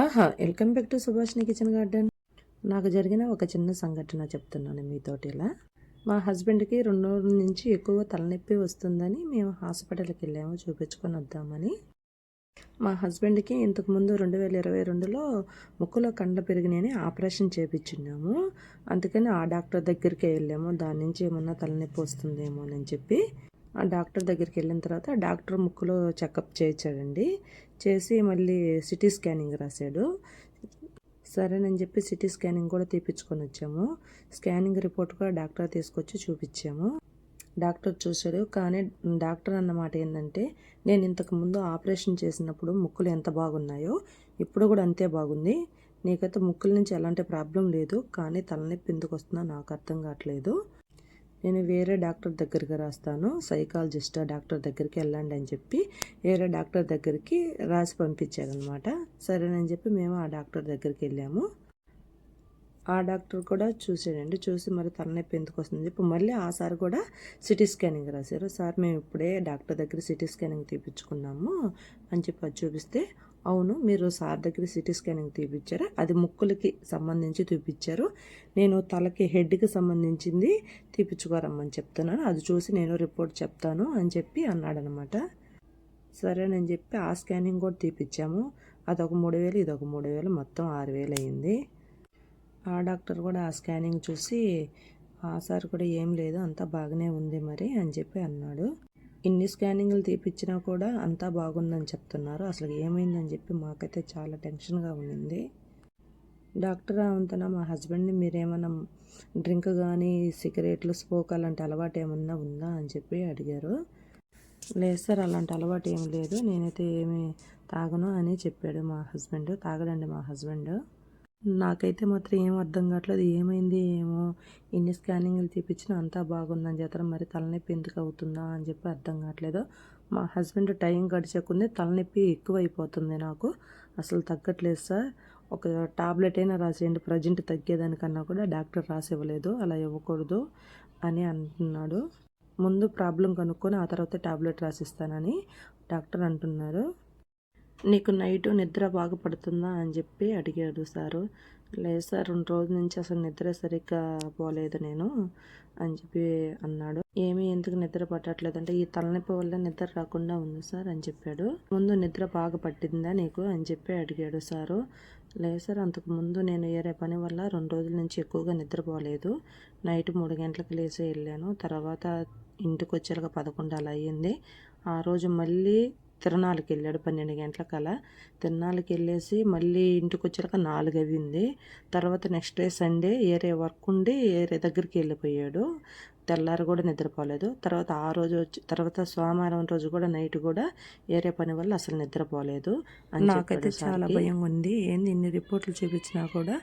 ఆహా welcome back to Subhashini kitchen garden. నాకు జరిగిన ఒక చిన్న సంఘటన చెప్తున్నాను మీతోటి ఇలా మా హస్బెండ్కి రెండు రోజుల నుంచి ఎక్కువ తలనొప్పి వస్తుందని మేము హాస్పిటల్కి వెళ్ళాము చూపించుకొని వద్దామని. మా హస్బెండ్కి ఇంతకుముందు రెండు వేల ఇరవై రెండులో ముక్కులో కండ పెరిగినాయని ఆపరేషన్ చేపించున్నాము. అందుకని ఆ డాక్టర్ దగ్గరికి వెళ్ళాము. దాని నుంచి ఏమన్నా తలనొప్పి వస్తుందేమో అని చెప్పి. ఆ డాక్టర్ దగ్గరికి వెళ్ళిన తర్వాత డాక్టర్ ముక్కులో చెకప్ చేయించాడండి. చేసి మళ్ళీ సిటీ స్కానింగ్ రాశాడు. సరేనని చెప్పి సిటీ స్కానింగ్ కూడా తీపించుకొని వచ్చాము. స్కానింగ్ రిపోర్ట్ కూడా డాక్టర్ తీసుకొచ్చి చూపించాము. డాక్టర్ చూశాడు. కానీ డాక్టర్ అన్నమాట ఏంటంటే నేను ఇంతకు ముందు ఆపరేషన్ చేసినప్పుడు ముక్కులు ఎంత బాగున్నాయో ఇప్పుడు కూడా అంతే బాగుంది. నీకైతే ముక్కుల నుంచి ఎలాంటి ప్రాబ్లం లేదు కానీ తలనొప్పి ఎందుకు వస్తుందో నాకు అర్థం కావట్లేదు. నేను వేరే డాక్టర్ దగ్గరికి రాస్తాను. సైకాలజిస్ట్ డాక్టర్ దగ్గరికి వెళ్ళండి అని చెప్పి వేరే డాక్టర్ దగ్గరికి రాసి పంపించారనమాట సరేనని చెప్పి మేము ఆ డాక్టర్ దగ్గరికి వెళ్ళాము. ఆ డాక్టర్ కూడా చూసాడండి చూసి మరి తలనొప్పి ఎందుకు వస్తుంది చెప్పి మళ్ళీ ఆ సార్ కూడా సిటీ స్కానింగ్ రాశారు. సార్ మేము ఇప్పుడే డాక్టర్ దగ్గర సిటీ స్కానింగ్ తీపించుకున్నాము అని చెప్పి అది చూపిస్తే అవును మీరు సార్ దగ్గర సిటీ స్కానింగ్ తీపిచ్చారు? అది ముక్కులకి సంబంధించి చూపించారు నేను తలకి హెడ్కి సంబంధించింది తీపిచ్చుకోరమ్మని చెప్తున్నాను. అది చూసి నేను రిపోర్ట్ చెప్తాను అని చెప్పి అన్నాడనమాట. సరేనని చెప్పి ఆ స్కానింగ్ కూడా తీపిచ్చాము. అదొక మూడు వేలు ఇదొక మూడు వేలు మొత్తం ఆరు వేలు అయింది. ఆ డాక్టర్ కూడా ఆ స్కానింగ్ చూసి ఆ సార్ కూడా ఏం లేదు అంతా బాగానే ఉంది మరి అని చెప్పి అన్నాడు. ఇన్ని స్కానింగ్లు తీపిచ్చినా కూడా అంతా బాగుందని చెప్తున్నారు. అసలు ఏమైందని చెప్పి మాకైతే చాలా టెన్షన్గా ఉండింది. డాక్టర్ అవంతన మా హస్బెండ్ని మీరేమన్నా డ్రింక్ కానీ సిగరెట్లు స్పోక్ అలాంటి అలవాటు ఏమన్నా ఉందా అని చెప్పి అడిగారు. లేదు సార్ అలాంటి అలవాటు ఏం లేదు. నేనైతే ఏమి తాగను అని చెప్పాడు మా హస్బెండ్. తాగడండి మా హస్బెండ్. నాకైతే మాత్రం ఏం అర్థం కావట్లేదు. ఏమైంది ఏమో? ఇన్ని స్కానింగ్లు తీపిచ్చినా అంతా బాగుందని చెప్తారు మరి తలనొప్పి ఎందుకు అవుతుందా అని చెప్పి అర్థం కావట్లేదు. మా హస్బెండ్ టైం గడిచేకుంది తలనొప్పి ఎక్కువ అయిపోతుంది నాకు. అసలు తగ్గట్లేదు సార్. ఒక టాబ్లెట్ అయినా రాసేయండి ప్రజెంట్ తగ్గేదానికన్నా కూడా డాక్టర్ రాసి ఇవ్వలేదు అలా ఇవ్వకూడదు అని అంటున్నాడు. ముందు ప్రాబ్లం కనుక్కొని ఆ తర్వాత టాబ్లెట్ రాసిస్తానని డాక్టర్ అంటున్నారు. నీకు నైట్ నిద్ర బాగా పడుతుందా? అని చెప్పి అడిగాడు సారు. లేదు సార్ రెండు రోజుల నుంచి అసలు నిద్ర సరిగ్గా పోలేదు నేను అని చెప్పి అన్నాడు. ఏమి ఎందుకు నిద్ర పట్టట్లేదు? అంటే ఈ తలనొప్పి వల్ల నిద్ర రాకుండా ఉంది సార్ అని చెప్పాడు. ముందు నిద్ర బాగా పట్టిందా నీకు? అని చెప్పి అడిగాడు సారు. లేదు సార్ అంతకు ముందు నేను ఏరే పని వల్ల రెండు రోజుల నుంచి ఎక్కువగా నిద్రపోలేదు నైట్ మూడు గంటలకు లేచి వెళ్ళాను. తర్వాత ఇంటికి వచ్చేలాగా పదకొండు అలా అయ్యింది. ఆ రోజు మళ్ళీ తిరణాలకి వెళ్ళాడు పన్నెండు గంటలకల్లా తిరణాలకి వెళ్ళేసి మళ్ళీ ఇంటికి వచ్చాక నాలుగు అయింది తర్వాత నెక్స్ట్ డే సండే ఏరే వర్క్ ఉండి ఏరే దగ్గరికి వెళ్ళిపోయాడు. తెల్లారు కూడా నిద్రపోలేదు. తర్వాత ఆ రోజు వచ్చి తర్వాత సోమవారం రోజు కూడా నైట్ కూడా ఏరే పని వల్ల అసలు నిద్రపోలేదు నాకైతే చాలా భయం ఉంది. ఏంది ఇన్ని రిపోర్ట్లు చూపించినా కూడా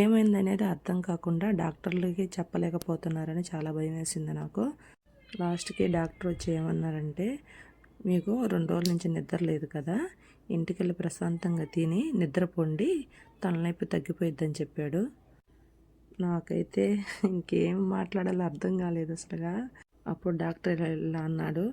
ఏమైంది అనేది అర్థం కాకుండా డాక్టర్లకి చెప్పలేకపోతున్నారని చాలా భయం వేసింది నాకు. లాస్ట్కి డాక్టర్ వచ్చి ఏమన్నారంటే మీకు రెండు రోజుల నుంచి నిద్ర లేదు కదా ఇంటికెళ్ళి ప్రశాంతంగా తిని నిద్రపోండి తలనొప్పి తగ్గిపోయిద్దని చెప్పాడు. నాకైతే ఇంకేం మాట్లాడాలో అర్థం కాలేదు అసలుగా. అప్పుడు డాక్టర్ ఇలా అన్నాడు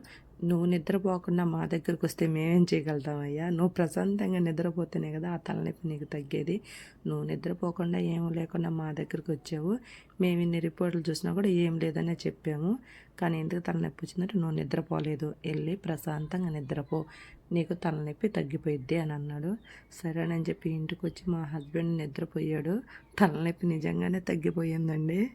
నువ్వు నిద్రపోకుండా మా దగ్గరకు వస్తే మేమేం చేయగలుగుతామయ్యా? నువ్వు ప్రశాంతంగా నిద్రపోతేనే కదా ఆ తలనొప్పి నీకు తగ్గేది. నువ్వు నిద్రపోకుండా ఏం లేకుండా మా దగ్గరకు వచ్చావు మేము ఇన్ని రిపోర్ట్లు చూసినా కూడా ఏం లేదనే చెప్పాము. కానీ ఎందుకు తలనొప్పి వచ్చిందంటే నువ్వు నిద్రపోలేదు. వెళ్ళి ప్రశాంతంగా నిద్రపో. నీకు తలనొప్పి తగ్గిపోయిద్ది అని అన్నాడు. సరే అని చెప్పి ఇంటికి వచ్చి మా హస్బెండ్ నిద్రపోయాడు. తలనొప్పి నిజంగానే తగ్గిపోయిందండి.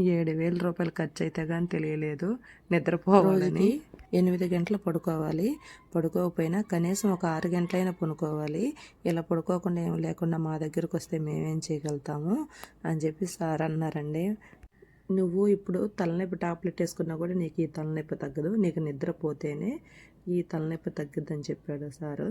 ఏడు వేల రూపాయలు ఖర్చు అయితే కానీ తెలియలేదు. నిద్రపోవాలని. ఎనిమిది గంటలు పడుకోవాలి. పడుకోకపోయినా కనీసం ఒక ఆరు గంటలైనా పనుకోవాలి. ఇలా పడుకోకుండా ఏం లేకుండా మా దగ్గరకు వస్తే మేమేం చేయగలుగుతాము అని చెప్పి సార్ అన్నారండి. నువ్వు ఇప్పుడు తలనొప్పి టాబ్లెట్ వేసుకున్నా కూడా నీకు ఈ తలనొప్పి తగ్గదు. నీకు నిద్రపోతేనే ఈ తలనొప్పి తగ్గుద్దని చెప్పాడు సారు.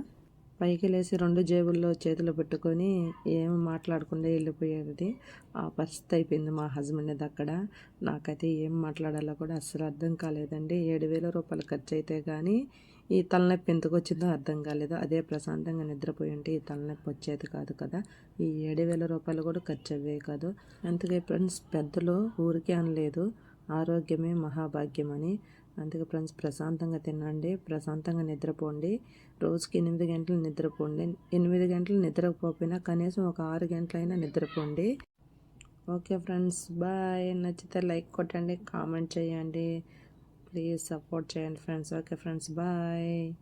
పైకి లేచి రెండు జేబుల్లో చేతులు పెట్టుకొని ఏమి మాట్లాడకుండా వెళ్ళిపోయేది ఆ పరిస్థితి అయిపోయింది మా హస్బెండ్ అక్కడ. నాకైతే ఏం మాట్లాడాలో కూడా అస్సలు అర్థం కాలేదండి. ఏడు వేల రూపాయలు ఖర్చు అయితే కానీ ఈ తలనొప్పి ఎందుకు వచ్చిందో అర్థం కాలేదు. అదే ప్రశాంతంగా నిద్రపోయి ఉంటే ఈ తలనొప్పి వచ్చేది కాదు కదా. ఈ ఏడు వేల రూపాయలు కూడా ఖర్చు అవ్వే కాదు. అందుకే ఫ్రెండ్స్ పెద్దలు ఊరికే అనలేదు. ఆరోగ్యమే మహాభాగ్యమని. అందుకే ఫ్రెండ్స్ ప్రశాంతంగా తినండి ప్రశాంతంగా నిద్రపోండి. రోజుకి ఎనిమిది గంటలు నిద్రపోండి. ఎనిమిది గంటలు నిద్రపోకపోయినా కనీసం ఒక ఆరు గంటలైనా నిద్రపోండి. Okay friends bye. నచ్చితే లైక్ కొట్టండి కామెంట్ చేయండి. ప్లీజ్ సపోర్ట్ చేయండి ఫ్రెండ్స్. Okay friends bye.